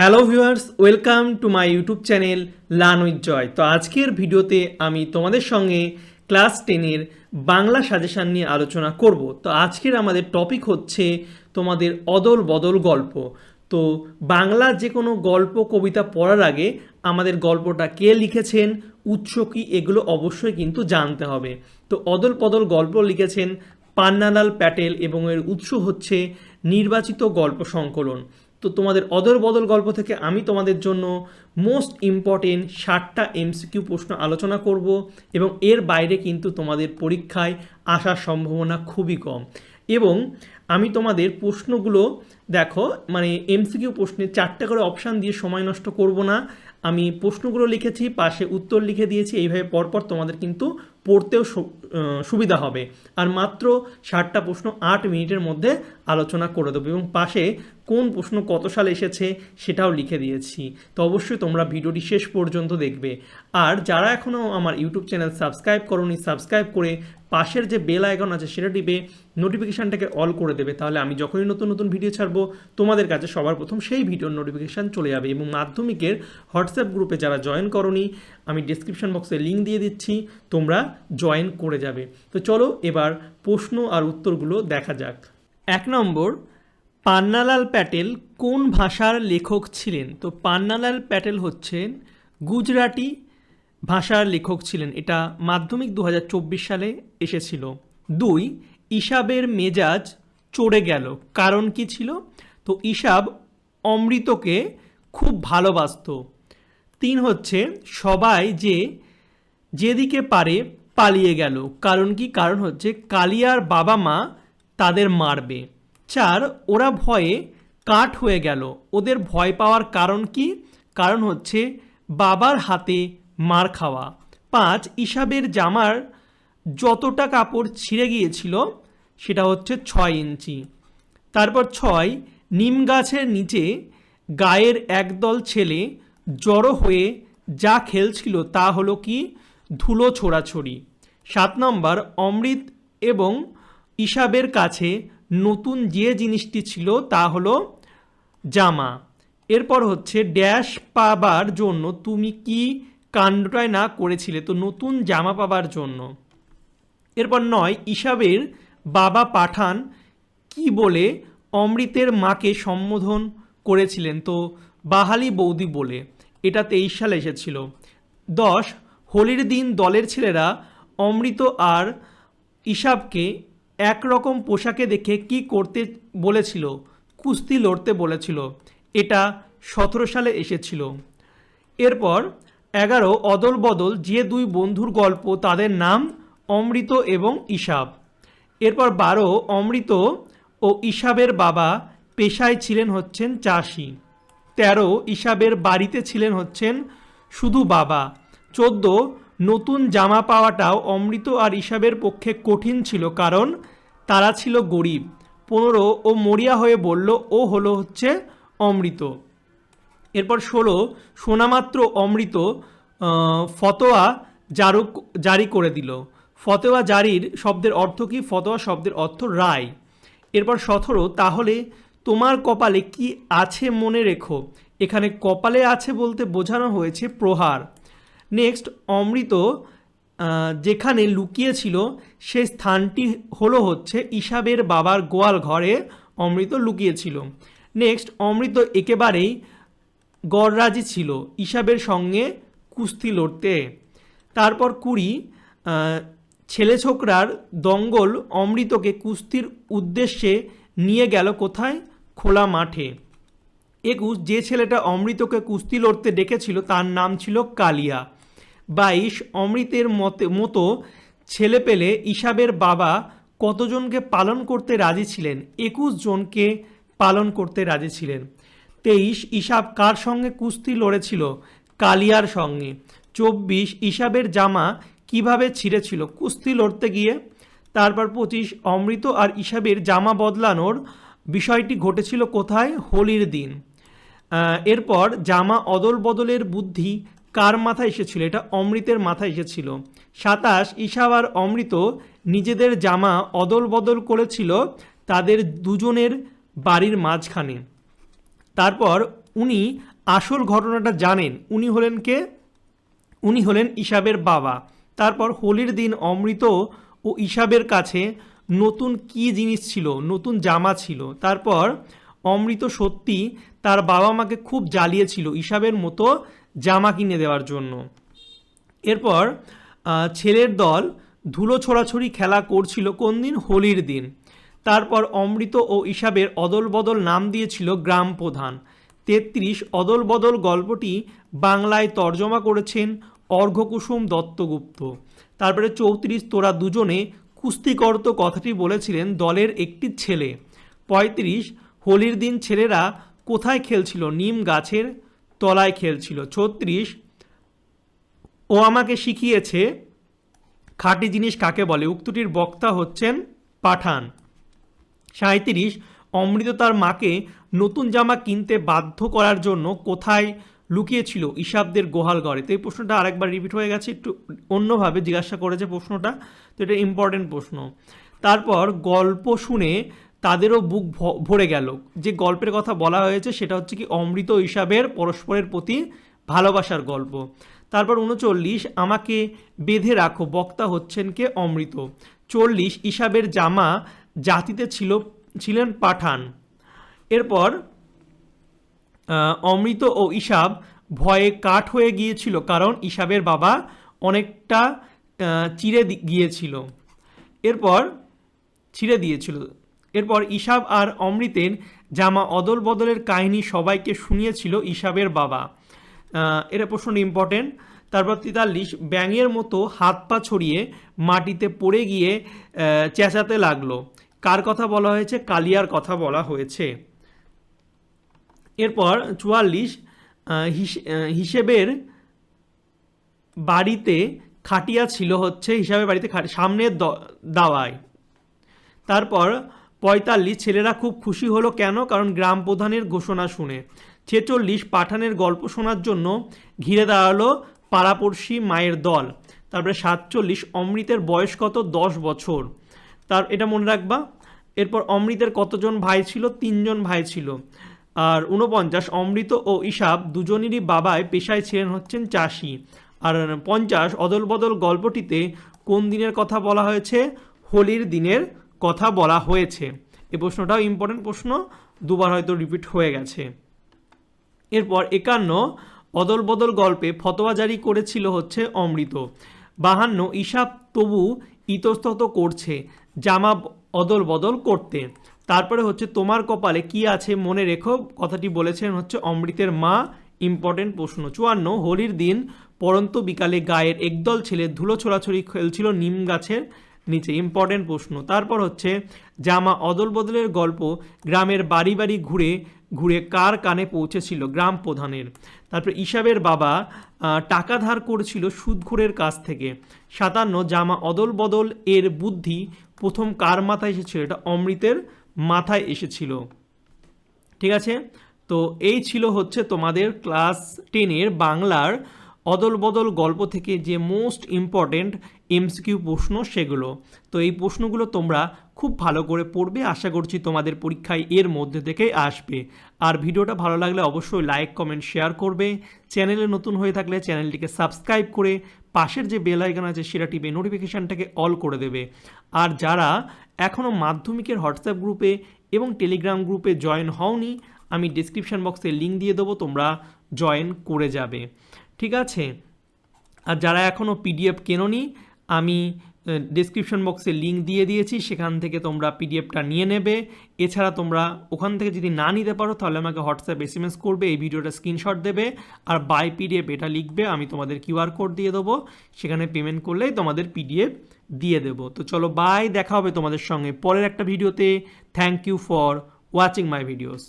Hello viewers welcome to my YouTube channel learn with Joy তো আজকের ভিডিওতে আমি তোমাদের সঙ্গে ক্লাস টেনের বাংলা সাজেশান নিয়ে আলোচনা করব। তো আজকের আমাদের টপিক হচ্ছে তোমাদের অদল বদল গল্প। তো বাংলা যে কোনো গল্প, কবিতা পড়ার আগে আমাদের গল্পটা কে লিখেছেন, উৎস কী, এগুলো অবশ্যই কিন্তু জানতে হবে। তো অদল বদল গল্প লিখেছেন পান্নালাল প্যাটেল এবং এর উৎস হচ্ছে নির্বাচিত গল্প সংকলন। তো তোমাদের অদল বদল গল্প থেকে আমি তোমাদের জন্য মোস্ট ইম্পর্টেন্ট ষাটটা এমসিকিউ প্রশ্ন আলোচনা করব এবং এর বাইরে কিন্তু তোমাদের পরীক্ষায় আসার সম্ভাবনা খুবই কম। এবং আমি তোমাদের প্রশ্নগুলো দেখো মানে এমসিকিউ প্রশ্নে চারটে করে অপশান দিয়ে সময় নষ্ট করব না। আমি প্রশ্নগুলো লিখেছি, পাশে উত্তর লিখে দিয়েছি, এইভাবে পরপর তোমাদের কিন্তু পড়তেও সুবিধা হবে। আর মাত্র ষাটটা প্রশ্ন আট মিনিটের মধ্যে আলোচনা করে দেবো এবং পাশে কোন প্রশ্ন কত সালে এসেছে সেটাও লিখে দিয়েছি। তো অবশ্যই তোমরা ভিডিওটি শেষ পর্যন্ত দেখবে। আর যারা এখনও আমার ইউটিউব চ্যানেল সাবস্ক্রাইব করনি, সাবস্ক্রাইব করে পাশের যে বেল আইকন আছে সেটা টিপে নোটিফিকেশানটাকে অল করে দেবে। তাহলে আমি যখনই নতুন নতুন ভিডিও ছাড়বো, তোমাদের কাছে সবার প্রথম সেই ভিডিওর নোটিফিকেশান চলে যাবে এবং মাধ্যমিকের হোয়াটসঅ্যাপ গ্রুপে যারা জয়েন করনি, আমি ডিসক্রিপশন বক্সে লিঙ্ক দিয়ে দিচ্ছি, তোমরা জয়েন করে যাবে। তো চলো এবার প্রশ্ন আর উত্তরগুলো দেখা যাক। এক নম্বর, পান্নালাল প্যাটেল কোন ভাষার লেখক ছিলেন? তো পান্নালাল প্যাটেল হচ্ছেন গুজরাটি ভাষার লেখক ছিলেন। এটা মাধ্যমিক দু হাজার চব্বিশ সালে এসেছিল। দুই, ইসাবের মেজাজ চড়ে গেল। কারণ কি ছিল? তো ইসাব অমৃতকে খুব ভালোবাসতো। তিন হচ্ছে সবাই যে যেদিকে পারে পালিয়ে গেল। কারণ কি? কারণ হচ্ছে কালিয়ার বাবা মা তাদের মারবে। চার, ওরা ভয়ে কাঠ হয়ে গেল। ওদের ভয় পাওয়ার কারণ কি? কারণ হচ্ছে বাবার হাতে মার খাওয়া। পাঁচ ইসাবের জামার যতটা কাপড় ছিঁড়ে গিয়েছিল, সেটা হচ্ছে ছয় ইঞ্চি। তারপর ছয়, নিম গাছের নিচে গায়ের একদল ছেলে জড়ো হয়ে যা খেলছিল তা হলো কি? ধুলো ছোড়াছড়ি। সাত নম্বর, অমৃত এবং ইসাবের কাছে নতুন যে জিনিসটি ছিল তা হলো জামা। এরপর হচ্ছে, ড্যাশ পাবার জন্য তুমি কি কাণ্ডটাই না করেছিলে? তো নতুন জামা পাবার জন্য। এরপর নয় ইসাবের বাবা পাঠান কি বলে অমৃতের মাকে সম্বোধন করেছিলেন? তো বাহালি বৌদি বলে এটা তেইশ সালে এসেছিল। দশ, হোলির দিন দলের ছেলেরা অমৃত আর ইসাবকে একরকম পোশাকে দেখে কি করতে বলেছিল, কুস্তি লড়তে বলেছিল, এটা সতেরো সালে এসেছিল। এরপর এগারো অদল বদল যে দুই বন্ধুর গল্প তাদের নাম অমৃত এবং ইসাব এরপর বারো অমৃত ও ইসাবের বাবা পেশায় ছিলেন হচ্ছেন চাষি। তেরো ইসাবের বাড়িতে ছিলেন হচ্ছেন শুধু বাবা। চোদ্দ নতুন জামা পাওয়াটাও অমৃত আর ইসাবের পক্ষে কঠিন ছিল কারণ তারা ছিল গরিব। পনেরো, ও মরিয়া হয়ে বলল, ও হলো হচ্ছে অমৃত। এরপর ষোলো, সোনামাত্র অমৃত ফতোয়া জারু, জারি করে দিল। ফতোয়া জারির শব্দের অর্থ কি? ফতোয়া শব্দের অর্থ রায়। এরপর সতেরো, তাহলে তোমার কপালে কি আছে মনে রেখো? এখানে কপালে আছে বলতে বোঝানো হয়েছে প্রহার। নেক্সট অমৃত যেখানে লুকিয়েছিল, সে স্থানটি হলো হচ্ছে ইসাবের বাবার গোয়াল ঘরে অমৃত লুকিয়েছিল। নেক্সট অমৃত একেবারেই গড়রাজি ছিল ইসাবের সঙ্গে কুস্তি লড়তে। তারপর কুড়ি ছেলে ছোকরার দঙ্গল অমৃতকে কুস্তির উদ্দেশ্যে নিয়ে গেল কোথায়? খোলা মাঠে। একুশ, যে ছেলেটা অমৃতকে কুস্তি লড়তে ডেকেছিল, তার নাম ছিল কালিয়া। বাইশ অমৃতের মতে, মতো ছেলে পেলে ইসাবের বাবা কতজনকে পালন করতে রাজি ছিলেন? একুশ জনকে পালন করতে রাজি ছিলেন। তেইশ ইসাব কার সঙ্গে কুস্তি লড়েছিল? কালিয়ার সঙ্গে। চব্বিশ ইসাবের জামা কীভাবে ছিঁড়েছিল? কুস্তি লড়তে গিয়ে। তারপর পঁচিশ, অমৃত আর ইসাবের জামা বদলানোর বিষয়টি ঘটেছিল কোথায়? হোলির দিন। এরপর জামা অদল বদলের বুদ্ধি কার মাথায় এসেছিল? এটা অমৃতের মাথায় এসেছিল। সাতাশ, ঈশাব আর অমৃত নিজেদের জামা অদল বদল করেছিল তাদের দুজনের বাড়ির মাঝখানে। তারপর উনি আসল ঘটনাটা জানেন। উনি হলেন কে? উনি হলেন ইসাবের বাবা। তারপর হোলির দিন অমৃত ও ইসাবের কাছে নতুন কি জিনিস ছিল? নতুন জামা ছিল। তারপর অমৃত সত্যি তার বাবা মাকে খুব জ্বালিয়েছিল। ইসাবের মতো জামা কিনে দেওয়ার জন্য। এরপর ছেলের দল ধুলো ছোড়াছড়ি খেলা করছিল কোন দিন? হোলির দিন। তারপর অমৃত ও ইসাবের অদল বদল নাম দিয়েছিল গ্রাম প্রধান। তেত্রিশ অদল বদল গল্পটি বাংলায় তর্জমা করেছেন অর্ঘকুসুম দত্তগুপ্ত। তারপরে চৌত্রিশ তোরা দুজনে কুস্তি করত কথাটি বলেছিলেন দলের একটি ছেলে। পঁয়ত্রিশ, হোলির দিন ছেলেরা কোথায় খেলছিল? নিম গাছের তলায় খেলছিল। ছত্রিশ, ও আমাকে শিখিয়েছে খাঁটি জিনিস কাকে বলে। উক্তটির বক্তা হচ্ছেন পাঠান। সাঁত্রিশ অমৃত তার মাকে নতুন জামা কিনতে বাধ্য করার জন্য কোথায় লুকিয়েছিল ইসাবদের গোহাল ঘরে? তো এই প্রশ্নটা আরেকবার রিপিট হয়ে গেছে, একটু অন্যভাবে জিজ্ঞাসা করেছে প্রশ্নটা, তো এটা ইম্পর্টেন্ট প্রশ্ন। তারপর গল্প শুনে তাদেরও বুক ভরে গেল। যে গল্পের কথা বলা হয়েছে সেটা হচ্ছে কি অমৃত ও ইসাবের পরস্পরের প্রতি ভালোবাসার গল্প। তারপর উনচল্লিশ, আমাকে বেঁধে রাখো, বক্তা হচ্ছেন কে অমৃত। চল্লিশ ইসাবের জামা জাতিতে ছিল, ছিলেন পাঠান। এরপর অমৃত ও ইসাব ভয়ে কাঠ হয়ে গিয়েছিল কারণ ইসাবের বাবা অনেকটা চিড়ে গিয়েছিল। এরপর, ছিঁড়ে দিয়েছিল। এরপর ইসাব আর অমৃতের জামা অদল বদলের কাহিনী সবাইকে শুনিয়েছিল ইসাবের বাবা। এটা প্রশ্নটা ইম্পর্টেন্ট তারপর তেতাল্লিশ, ব্যাঙের মতো হাত পা ছড়িয়ে মাটিতে পড়ে গিয়ে চেঁচাতে লাগল। কার কথা বলা হয়েছে? কালিয়ার কথা বলা হয়েছে। এরপর চুয়াল্লিশ হিসেবের বাড়িতে খাটিয়া ছিল হচ্ছে, হিসাবের বাড়িতে সামনের দাওয়ায়। তারপর পঁয়তাল্লিশ ছেলেরা খুব খুশি হলো কেন? কারণ গ্রাম প্রধানের ঘোষণা শুনে। ছেচল্লিশ পাঠানের গল্প শোনার জন্য ঘিরে দাঁড়াল পাড়াপড়শি মায়ের দল। তারপরে সাতচল্লিশ অমৃতের বয়স কত? দশ বছর। তার, এটা মনে রাখবা, এরপর অমৃতের কতজন ভাই ছিল? তিনজন ভাই ছিল। আর উনপঞ্চাশ অমৃত ও ইসাব দুজনেরই বাবায় পেশায় ছিলেন হচ্ছেন চাষি। আর পঞ্চাশ অদল বদল গল্পটিতে কোন দিনের কথা বলা হয়েছে? হোলির দিনের কথা বলা হয়েছে। এই প্রশ্নটাও ইম্পর্টেন্ট প্রশ্ন, দুবার হয়তো রিপিট হয়ে গেছে। এরপর একান্ন অদল বদল গল্পে ফতোয়া জারি করেছিল হচ্ছে অমৃত। বাহান্ন ইসাব তবু ইতস্তত করছে, জামা অদল বদল করতে। তারপরে হচ্ছে, তোমার কপালে কি আছে মনে রেখো, কথাটি বলেছেন হচ্ছে অমৃতের মা ইম্পর্টেন্ট প্রশ্ন। চুয়ান্ন, হোলির দিন পরন্ত বিকালে গায়ের একদল ছেলে ধুলো ছোড়াছড়ি খেলছিল নিম গাছের নিচে ইম্পর্টেন্ট প্রশ্ন। তারপর হচ্ছে, জামা অদল বদলের গল্প গ্রামের বাড়ি বাড়ি ঘুরে ঘুরে কার কানে পৌঁছেছিল গ্রাম প্রধানের? তারপর ইসাবের বাবা টাকা ধার করেছিল সুদখোরের কাছ থেকে। সাতান্ন, জামা অদল বদল এর বুদ্ধি প্রথম কার মাথায় এসেছিল? এটা অমৃতের মাথায় এসেছিল। ঠিক আছে? তো এই ছিল হচ্ছে তোমাদের ক্লাস টেনের বাংলার অদল বদল গল্প থেকে যে মোস্ট ইম্পর্টেন্ট এমসিকিউ প্রশ্ন সেগুলো। তো এই প্রশ্নগুলো তোমরা খুব ভালো করে পড়বে, আশা করছি তোমাদের পরীক্ষায় এর মধ্যে থেকে আসবে। আর ভিডিওটা ভালো লাগলে অবশ্যই লাইক কমেন্ট শেয়ার করবে। চ্যানেলে নতুন হয়ে থাকলে চ্যানেলটিকে সাবস্ক্রাইব করে পাশের যে বেল আইকন আছে সেটা টিপে নোটিফিকেশানটাকে অল করে দেবে। আর যারা এখনও মাধ্যমিকের হোয়াটসঅ্যাপ গ্রুপে এবং টেলিগ্রাম গ্রুপে জয়েন হওনি, আমি ডিসক্রিপশান বক্সে লিঙ্ক দিয়ে দেবো, তোমরা জয়েন করে যাবে। ঠিক আছে? আর যারা এখনও পিডিএফ কেননি, আমি ডিসক্রিপশন বক্সে লিঙ্ক দিয়ে দিয়েছি, সেখান থেকে তোমরা পিডিএফটা নিয়ে নেবে। এছাড়া তোমরা ওখান থেকে যদি না নিতে পারো, তাহলে আমাকে হোয়াটসঅ্যাপ এস এম এস করবে, এই ভিডিওটা স্ক্রিনশট দেবে। আর বাই পিডিএফ এটা লিখবে, আমি তোমাদের কিউআর কোড দিয়ে দেবো। সেখানে পেমেন্ট করলেই তোমাদের পিডিএফ দিয়ে দেবো। তো চলো বাই দেখা হবে তোমাদের সঙ্গে পরের একটা ভিডিওতে। Thank you for watching my videos